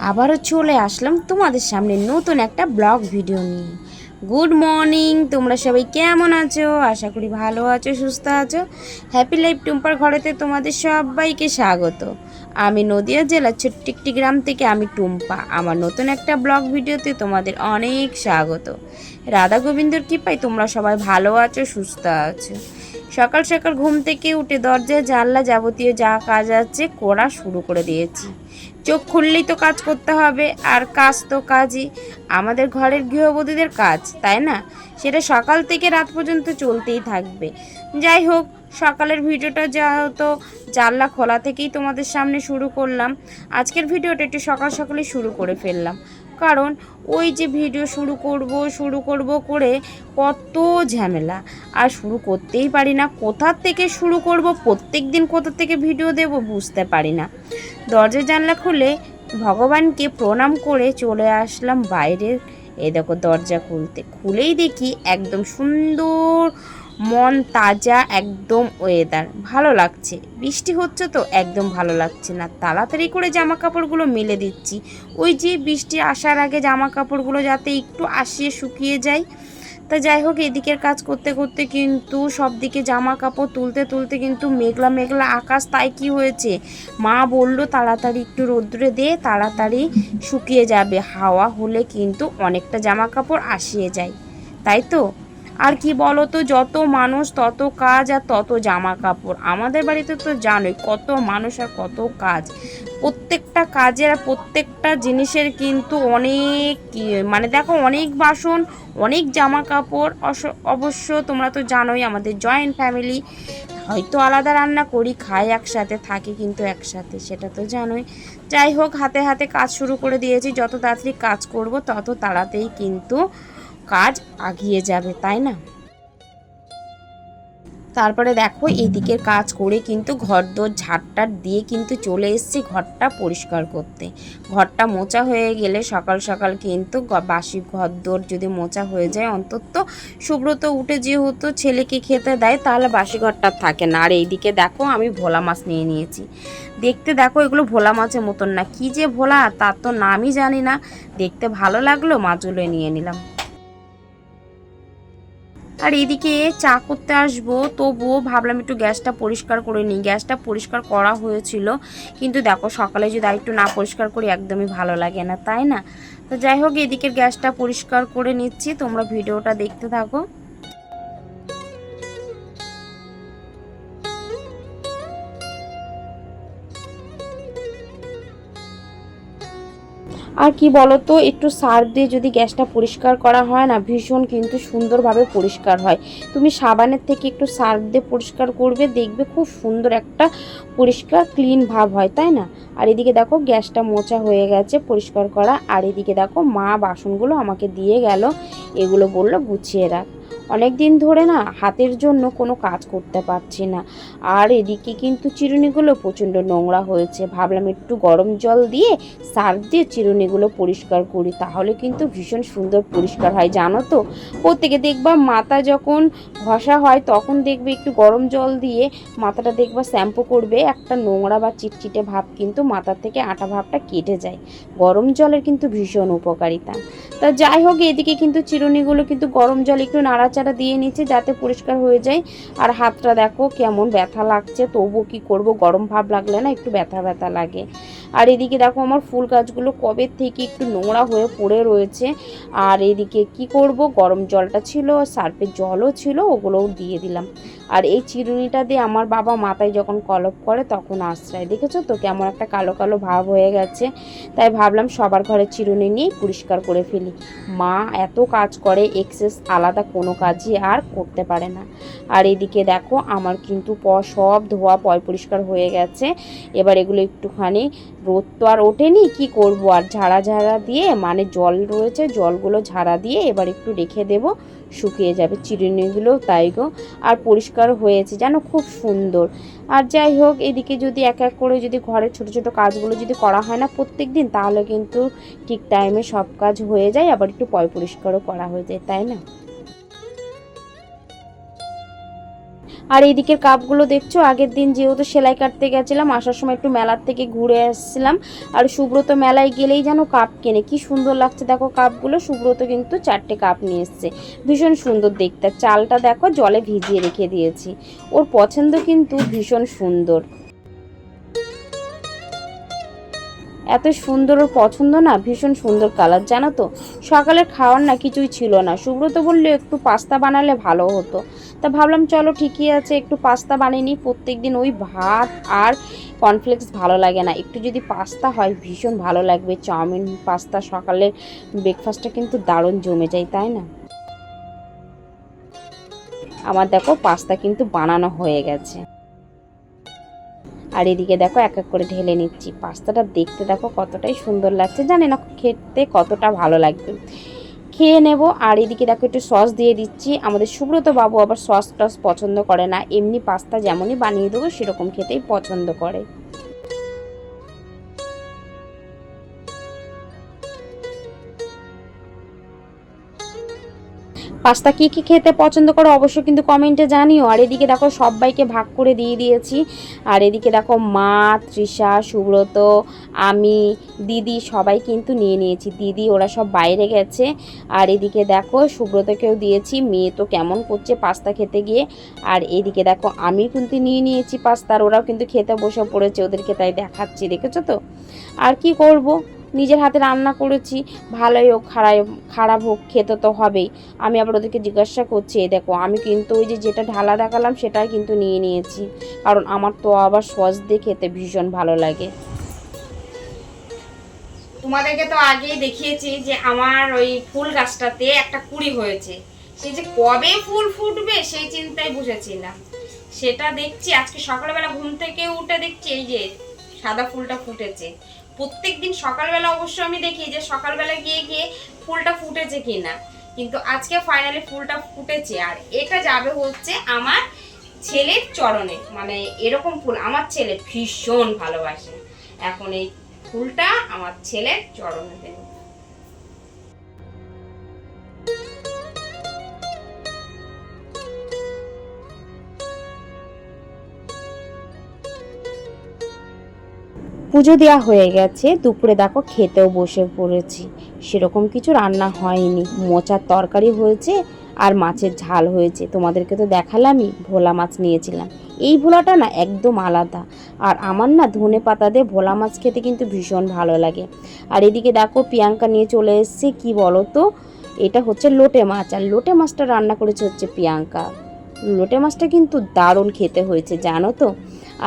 আবারও চলে আসলাম তোমাদের সামনে নতুন একটা ব্লগ ভিডিও নিয়ে। গুড মর্নিং তোমরা সবাই কেমন আছো? আশা করি ভালো আছো, সুস্থ আছো। হ্যাপি লাইফ টুম্পার ঘরেতে তোমাদের সবাইকে স্বাগত। আমি নদিয়া জেলার ছোট্ট একটি গ্রাম থেকে আমি টুম্পা। আমার নতুন একটা ব্লগ ভিডিওতে তোমাদের অনেক স্বাগত। রাধা গোবিন্দর কৃপায় তোমরা সবাই ভালো আছো, সুস্থ আছো। সকাল সকাল ঘুম থেকে উঠে দরজায় জানলা যাবতীয় যা কাজ আছে করা শুরু করে দিয়েছি। চোখ খুললেই তো কাজ করতে হবে, আর কাজ তো কাজই। আমাদের ঘরের গৃহবধূদের কাজ, তাই না? সেটা সকাল থেকে রাত পর্যন্ত চলতেই থাকবে। যাই হোক, সকালের ভিডিওটা যা হতো, জানলা খোলা থেকেই তোমাদের সামনে শুরু করলাম। আজকের ভিডিওটা একটু সকাল সকালে শুরু করে ফেললাম। কারণ ওই যে ভিডিও শুরু করব শুরু করব করে কত ঝামেলা। আর শুরু করতেই পারি না কোথা থেকে শুরু করব প্রত্যেক দিন কোথা থেকে ভিডিও দেব বুঝতে পারি না। দরজা জানলা খুলে ভগবানকে প্রণাম করে চলে আসলাম বাইরের, এই দেখো দরজা খুলতে। খুলেই দেখি একদম সুন্দর মন তাজা একদম ওয়েদার ভালো লাগছে। বৃষ্টি হচ্ছে তো একদম ভালো লাগছে না। তাড়াতাড়ি করে জামা কাপড়গুলো মেলে দিচ্ছি। ওই যে বৃষ্টি আসার আগে জামা কাপড়গুলো যাতে একটু আসিয়ে শুকিয়ে যায়। তা যাই হোক, এদিকের কাজ করতে করতে কিন্তু সব দিকে জামা কাপড় তুলতে তুলতে কিন্তু মেঘলা মেঘলা আকাশ, তাই কি হয়েছে? মা বলল, তাড়াতাড়ি একটু রোদ্রে দে, তাড়াতাড়ি শুকিয়ে যাবে। হাওয়া হলে কিন্তু অনেকটা জামা কাপড় আসিয়ে যায়। তাই তো? আর কি বলো তো যত মানুষ তত কাজ আর তত জামা কাপড় আমাদের বাড়িতে তো জানোই কত মানুষ আর কত কাজ। প্রত্যেকটা কাজের আর প্রত্যেকটা জিনিসের কিন্তু অনেক মানে দেখো অনেক বাসন, অনেক জামা কাপড় অবশ্য তোমরা তো জানোই আমাদের জয়েন্ট ফ্যামিলি হয়তো আলাদা রান্না করি, খাই একসাথে, থাকি কিন্তু একসাথে, সেটা তো জানোই। যাই হোক, হাতে হাতে কাজ শুরু করে দিয়েছি, যত তাড়াতাড়ি কাজ করব তত তাড়াতাড়ি কিন্তু কাজ আগিয়ে যাবে, তাই না? তারপরে দেখো, এদিকের কাজ করে কিন্তু ঘরদোর ঝাড়টার দিয়ে কিন্তু চলে এসেছি ঘরটা পরিষ্কার করতে। ঘরটা মোচা হয়ে গেলে সকাল সকাল কিন্তু বাসি ঘর ঘরদোর যদি মোচা হয়ে যায় অন্তত, সুব্রত উঠে যেহেতু ছেলেকে খেতে দেয়, তাহলে বাসি ঘরটা থাকে না। আর এইদিকে দেখো, আমি ভোলা মাছ নিয়ে নিয়েছি। দেখতে দেখো, এগুলো ভোলা মাছের মতন না। কি যে ভোলা, তার তো নামই জানি না। দেখতে ভালো লাগল, মাছগুলো নিয়ে নিলাম। আর এদিকে চা করতে আসব, তবুও ভাবলাম একটু গ্যাসটা পরিষ্কার করে নিই। গ্যাসটা পরিষ্কার করা হয়েছিল, কিন্তু দেখো সকালে যদি একটু না পরিষ্কার করি একদমই ভালো লাগে না, তাই না? তো যাই হোক, এদিকের গ্যাসটা পরিষ্কার করে নিচ্ছি, তোমরা ভিডিওটা দেখতে থাকো। আর কি বলতো, একটু সার্ফ দিয়ে যদি গ্যাসটা পরিষ্কার করা হয় না, ভীষণ কিন্তু সুন্দরভাবে পরিষ্কার হয়। তুমি সাবানের থেকে একটু সার্ফ দিয়ে পরিষ্কার করবে, দেখবে খুব সুন্দর একটা পরিষ্কার, ক্লিন ভাব হয়, তাই না? আর এদিকে দেখো, গ্যাসটা মোচা হয়ে গেছে পরিষ্কার করা। আর এদিকে দেখো, মা বাসনগুলো আমাকে দিয়ে গেল, এগুলো বলল গুছিয়ে রাখ। অনেক দিন ধরে না হাতের জন্য কোনো কাজ করতে পারছি না। আর এদিকে কিন্তু চিরুনিগুলো প্রচণ্ড নোংরা হয়েছে। ভাবলাম একটু গরম জল দিয়ে সার্ফ দিয়ে চিরুনিগুলো পরিষ্কার করি। তাহলে কিন্তু ভীষণ সুন্দর পরিষ্কার হয়, জানো তো? প্রত্যেকে দেখবা মাথা যখন ঘষা হয়, তখন দেখবে একটু গরম জল দিয়ে মাথাটা দেখবা শ্যাম্পু করবে। একটা নোংরা বা চিটচিটে ভাব কিন্তু মাথা থেকে আটা ভাবটা কেটে যায়। গরম জলের কিন্তু ভীষণ উপকারিতা। তা যাই হোক, এদিকে কিন্তু চিরুনিগুলো কিন্তু গরম জল একটু নাড়াচাড়া দিয়ে নিচ্ছে যাতে পরিষ্কার হয়ে যায়। আর হাতটা দেখো কেমন ব্যথা লাগছে তবু কি করব? গরম ভাব লাগলে না একটু ব্যথা ব্যথা লাগে। আর এদিকে দেখো আমার ফুল গাছগুলো কবে থেকে একটু নোংরা হয়ে পড়ে রয়েছে। আর এদিকে কি করব? গরম জলটা ছিল, সার্ফের জলও ছিল, ওগুলোও দিয়ে দিলাম। আর এই চিরুনিটা দিয়ে আমার বাবা মাথায় যখন কলপ করে তখন আশ্রয়। দেখেছ তো? কেমন একটা কালো কালো ভাব হয়ে গেছে। তাই ভাবলাম সবার ঘরে চিরুনি নিয়ে পরিষ্কার করে ফেলি। মা এত কাজ করে, এক্সেস আলাদা কোনো কাজই আর করতে পারে না। আর এদিকে দেখো, আমার কিন্তু প, সব ধোয়া পয় পরিষ্কার হয়ে গেছে। এবার এগুলো একটুখানি রোদ তো আর ওঠেনি, কি করব? আর ঝাড়া ঝাড়া দিয়ে মানে জল রয়েছে, জলগুলো ঝাড়া দিয়ে এবার একটু রেখে দেব, শুকিয়ে যাবে। চিরুনিগুলো তাই গো। আর পরিষ্কার হয়েছে যেন খুব সুন্দর। আর যাই হোক, এদিকে যদি এক এক করে যদি ঘরের ছোট ছোট কাজগুলো যদি করা হয় না প্রত্যেক দিন, তাহলে কিন্তু ঠিক টাইমে সব কাজ হয়ে যায়, আবার একটু পয় পরিষ্কারও করা হয়ে যায়, তাই না? আর এইদিকের কাপগুলো দেখছ? আগের দিন যেহেতু সেলাই কাটতে গেছিলাম, আসার সময় একটু মেলার থেকে ঘুরে আসছিলাম। আর সুব্রত মেলায় গেলেই যেন কাপ কেনে। কি সুন্দর লাগছে, দেখো কাপগুলো। সুব্রত কিন্তু চারটে কাপ নিয়ে এসছে। ভীষণ সুন্দর দেখতে। চালটা দেখো, জলে ভিজিয়ে রেখে দিয়েছি। ওর পছন্দ কিন্তু ভীষণ সুন্দর। এত সুন্দর ওর পছন্দ না, ভীষণ সুন্দর কালার জানো তো? সকালের খাওয়ার না কিছুই ছিল না। সুব্রত বললে, একটু পাস্তা বানালে ভালো হতো। তা ভাবলাম, চলো, ঠিকই আছে, একটু পাস্তা বানিয়ে নিই। প্রত্যেক দিন ওই ভাত আর কর্নফ্লেক্স ভালো লাগে না। একটু যদি পাস্তা হয়, ভীষণ ভালো লাগবে। চাউমিন পাস্তা সকালের ব্রেকফাস্টটা কিন্তু দারুণ জমে যায়, তাই না? আমার দেখো পাস্তা কিন্তু বানানো হয়ে গেছে। আর এদিকে দেখো এক এক করে ঢেলে নিচ্ছি। পাস্তাটা দেখতে দেখো কতটাই সুন্দর লাগছে। জানি না খেতে কতটা ভালো লাগবে। খেয়ে নেব। আর এদিকে দেখো একটু সস দিয়ে দিচ্ছি। আমাদের সুব্রত বাবু আবার সস টস পছন্দ করে না। এমনি পাস্তা যেমনই বানিয়ে দেবো, সেরকম খেতেই পছন্দ করে। পাস্তা কী কী খেতে পছন্দ করো অবশ্যই কিন্তু কমেন্টে জানিও। আর এদিকে দেখো সবাইকে ভাগ করে দিয়ে দিয়েছি। আর এদিকে দেখো মা, তৃষা, সুব্রত, আমি, দিদি সবাই কিন্তু নিয়ে নিয়েছি। দিদি ওরা সব বাইরে গেছে। আর এদিকে দেখো সুব্রতকেও দিয়েছি। মেয়ে তো কেমন করছে পাস্তা খেতে গিয়ে। আর এদিকে দেখো আমি কিন্তু নিয়ে নিয়েছি পাস্তা। আর ওরাও কিন্তু খেতে বসে পড়েছে ওদেরকে তাই দেখাচ্ছি। দেখেছ তো? আর কি করব? নিজের হাতে রান্না করেছি, ভালোই হোক খারাপ খারাপ হোক, খেতে তো হবেই। আমি আবার ওদেরকে জিজ্ঞাসা করছি, এই দেখো, আমি কিন্তু ওই যে যেটা ঢালা দেখালাম সেটাই কিন্তু নিয়ে নিয়েছি। কারণ আমার তো আবার সস দিয়ে খেতে ভীষণ ভালো লাগে। তোমাদেরকে তো আগেই দেখিয়েছি যে আমার ওই ফুল গাছটাতে একটা কুড়ি হয়েছে। সেই যে কবে ফুল ফুটবে সেই চিন্তায় বসেছিলাম। সেটা দেখছি, আজকে সকালবেলা ঘুম থেকে উঠে দেখছি এই যে সাদা ফুলটা ফুটেছে। প্রত্যেক দিন সকালবেলা অবশ্য আমি দেখি যে সকালবেলা গিয়ে গিয়ে ফুলটা ফুটেছে কিনা। কিন্তু আজকে ফাইনালি ফুলটা ফুটেছে। আর এটা যাবে হচ্ছে আমার ছেলের চরণে। মানে এরকম ফুল আমার ছেলে ভীষণ ভালোবাসে। এখন এই ফুলটা আমার ছেলের চরণে দেবে। পুজো দেওয়া হয়ে গেছে, দুপুরে দেখো খেতেও বসে পড়েছি। সেরকম কিছু রান্না হয়নি। মোচার তরকারি হয়েছে আর মাছের ঝাল হয়েছে। তোমাদেরকে তো দেখালামই, ভোলা মাছ নিয়েছিলাম। এই ভোলাটা না একদম আলাদা। আর আমার না ধনে পাতা দিয়ে ভোলা মাছ খেতে কিন্তু ভীষণ ভালো লাগে। আর এদিকে দেখো প্রিয়াঙ্কা নিয়ে চলে এসছে, কি বলো তো এটা হচ্ছে লোটে মাছ। আর লোটে মাছটা রান্না করেছে হচ্ছে প্রিয়াঙ্কা। লোটে মাছটা কিন্তু দারুণ খেতে হয়েছে, জানো তো?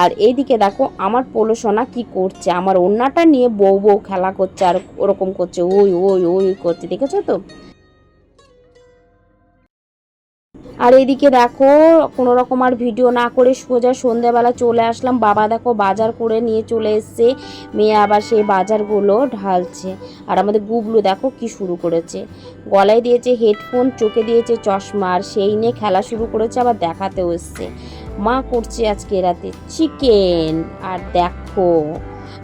আর এইদিকে দেখো, আমার পোলো সোনা কি করছে? আমার ওন্নাটা নিয়ে বউ বউ খেলা করছে আর ওরকম করছে ওই ওই ওই করছে, দেখেছ তো? আর এদিকে দেখো, কোনো রকম আর ভিডিও না করে সোজা সন্ধ্যাবেলা চলে আসলাম। বাবা দেখো বাজার করে নিয়ে চলে এসছে। মেয়ে আবার সেই বাজারগুলো ঢালছে। আর আমাদের গুবলু দেখো কি শুরু করেছে। গলায় দিয়েছে হেডফোন, চোখে দিয়েছে চশমা, আর সেই নিয়ে খেলা শুরু করেছে, আবার দেখাতেও এসছে। মা করছে আজকে রাতে চিকেন। আর দেখো,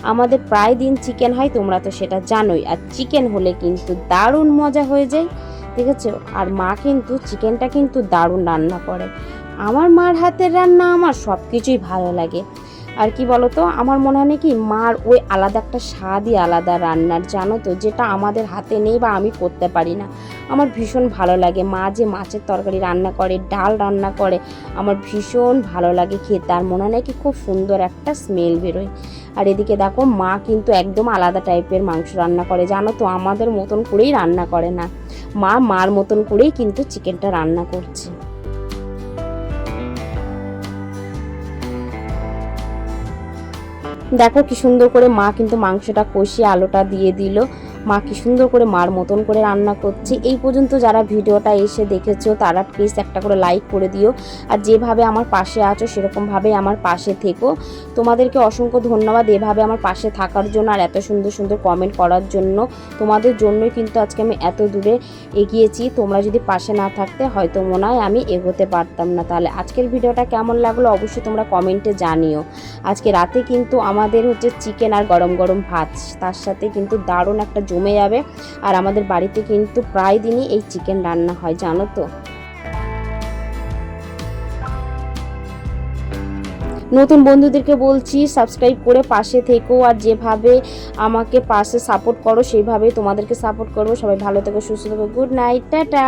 আমাদের প্রায় দিন চিকেন হয়, তোমরা তো সেটা জানোই। আর চিকেন হলে কিন্তু দারুণ মজা হয়ে যায়। দেখেছ? আর মা কিন্তু চিকেনটা কিন্তু দারুণ রান্না করে। আমার মার হাতের রান্না আমার সব কিছুই ভালো লাগে। আর কি বলতো, আমার মনে হয় কি মার ওই আলাদা একটা স্বাদই আলাদা রান্নার, জানো তো? যেটা আমাদের হাতে নেই বা আমি করতে পারি না। আমার ভীষণ ভালো লাগে। মা যে মাছের তরকারি রান্না করে, ডাল রান্না করে, আমার ভীষণ ভালো লাগে খেতে। আর মনে হয় কি খুব সুন্দর একটা স্মেল বেরোয়। আর এদিকে দেখো, মা কিন্তু একদম আলাদা টাইপের মাংস রান্না করে। জানো তো, আমাদের মতন করেই রান্না করে না। মা মার মতন করেই কিন্তু চিকেনটা রান্না করছে। দেখো কি সুন্দর করে মা কিন্তু মাংসটা কষিয়ে আলোটা দিয়ে দিল। মা কি সুন্দর করে মার মতন করে রান্না করছে। এই পর্যন্ত যারা ভিডিওটা এসে দেখেছ, তারা প্লিজ একটা করে লাইক করে দিও। আর যেভাবে আমার পাশে আছো, সেরকমভাবে আমার পাশে থেকো। তোমাদেরকে অসংখ্য ধন্যবাদ এভাবে আমার পাশে থাকার জন্য আর এত সুন্দর সুন্দর কমেন্ট করার জন্য। তোমাদের জন্যই কিন্তু আজকে আমি এত দূরে এগিয়েছি। তোমরা যদি পাশে না থাকতে, হয়তো মনে হয় আমি এগোতে পারতাম না। তাহলে আজকের ভিডিওটা কেমন লাগল অবশ্যই তোমরা কমেন্টে জানিও। আজকে রাতে কিন্তু আমাদের হচ্ছে চিকেন আর গরম গরম ভাত। তার সাথে কিন্তু দারুণ একটা জমে যাবে। আর আমাদের বাড়িতে কিন্তু প্রায় দিনই এই চিকেন রান্না হয়, জানো তো? নতুন বন্ধুদেরকে বলছি সাবস্ক্রাইব করে পাশে থেকো আর যেভাবে আমাকে পাশে সাপোর্ট করো, সেইভাবেই তোমাদেরকে সাপোর্ট করব। সবাই ভালো থেকো, সুস্থ থেকো গুড নাইট টাটা!